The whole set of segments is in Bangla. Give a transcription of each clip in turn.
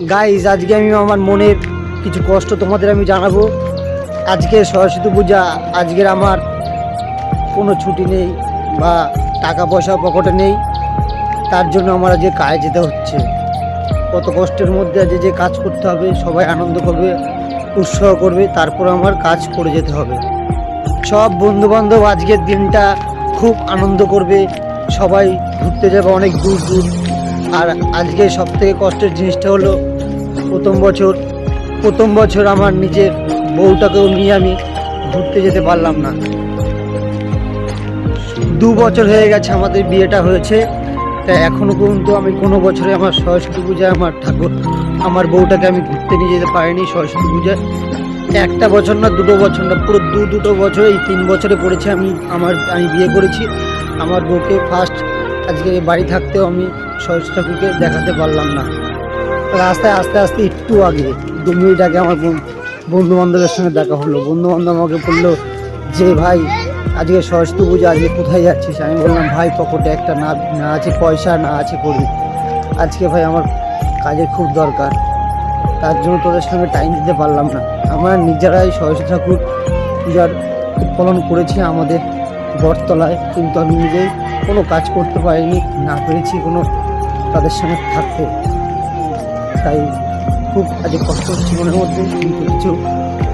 গাইজ আজকে আমি আমার মনের কিছু কষ্ট তোমাদের আমি জানাব। আজকে সরস্বতী পূজা, আজকের আমার কোনো ছুটি নেই বা টাকা পয়সা পকেটে নেই। তার জন্য আমার আজকে কাজে যেতে হচ্ছে। কত কষ্টের মধ্যে আজকে যে কাজ করতে হবে, সবাই আনন্দ করবে, উৎসাহ করবে, তারপর আমার কাজ করে যেতে হবে। সব বন্ধুবান্ধব আজকের দিনটা খুব আনন্দ করবে। সবাই ঘুরতে যাবে অনেক দূর দূর। আর আজকে সব থেকে কষ্টের জিনিসটা হলো প্রথম বছর প্রথম বছর আমার নিজের বউটাকেও নিয়ে আমি ঘুরতে যেতে পারলাম না। দু বছর হয়ে গেছে আমাদের বিয়েটা হয়েছে, তা এখনও পর্যন্ত আমি কোনো বছরে আমার সরস্বতী পূজায় আমার ঠাকুর, আমার বউটাকে আমি ঘুরতে নিয়ে যেতে পারিনি সরস্বতী পূজায়। একটা বছর না, দুটো বছর না, পুরো দু দুটো বছর, এই তিন বছরে পড়েছে আমি, আমার, আমি বিয়ে করেছি। আমার বউকে ফার্স্ট আজকে এই বাড়ি থাকতেও আমি সরস্বতী ঠাকুরকে দেখাতে পারলাম না। রাস্তায় আস্তে আস্তে একটু আগে দু মিনিট আগে আমার বন্ধু বান্ধবের সঙ্গে দেখা হলো। বন্ধু বান্ধব আমাকে বলল যে, ভাই, আজকে সরস্বতী পুজো, আজকে কোথায় যাচ্ছিস? আমি বললাম, ভাই, পকেটে একটা না না আছে পয়সা, না আছে করি আজকে ভাই আমার কাজের খুব দরকার। তার জন্য তোদের সঙ্গে টাইম দিতে পারলাম না। আমরা নিজেরাই সরস্বতী ঠাকুর পূজার উৎপাদন করেছি আমাদের। বটতলায় কিন্তু আমি নিজেই কোনো কাজ করতে পারিনি, না পেরেছি কোনো তাদের সঙ্গে থাকতে। তাই খুব আজকে কষ্ট হচ্ছে মনের মধ্যে, কিন্তু কিছু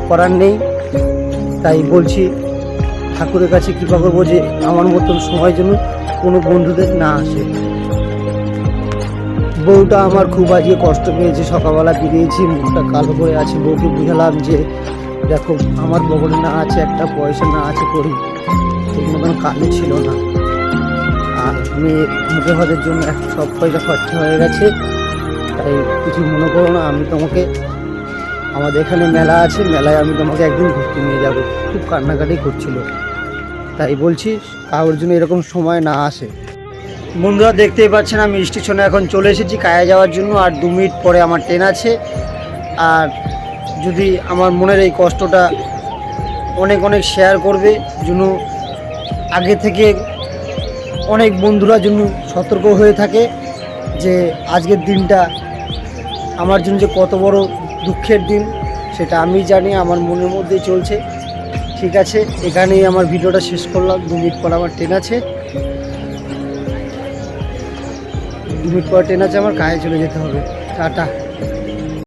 করার নেই। তাই বলছি, ঠাকুরের কাছে কৃপা করব যে আমার মতন সময় যেন কোনো বন্ধুদের না আসে। বউটা আমার খুব আজকে কষ্ট পেয়েছে, সকালবেলা বেরিয়েছি, মুখটা কালো করে আছে, বউকে বুঝালাম যে, দেখো, আমার পকেটে না আছে, একটা পয়সা না আছে, করি। সেগুলো কোনো কাজে ছিল না। আর মেয়ে মুখে ভাতের জন্য এক সব পয়সা খরচা হয়ে গেছে, তাই কিছু মনে করো না, আমি তোমাকে, আমাদের এখানে মেলা আছে, মেলায় আমি তোমাকে একদিন ঘুরতে নিয়ে যাব। খুব কান্নাকাটি করছিল। তাই বলছি, কারোর জন্য এরকম সময় না আসে। বন্ধুরা দেখতেই পাচ্ছেন, আমি স্টেশনে এখন চলে এসেছি কায়া যাওয়ার জন্য, আর দু মিনিট পরে আমার ট্রেন আছে। আর যদি আমার মনের এই কষ্টটা অনেক অনেক শেয়ার করবে যেন আগে থেকে অনেক বন্ধুরা জন্য সতর্ক হয়ে থাকে যে আজকের দিনটা আমার জন্য যে কত বড় দুঃখের দিন, সেটা আমি জানি, আমার মনের মধ্যেই চলছে। ঠিক আছে, এখানেই আমার ভিডিওটা শেষ করলাম। দু মিনিট পর আমার ট্রেন আছে। দু মিনিট পর ট্রেন আছে, আমার কাজে চলে যেতে হবে। টাটা।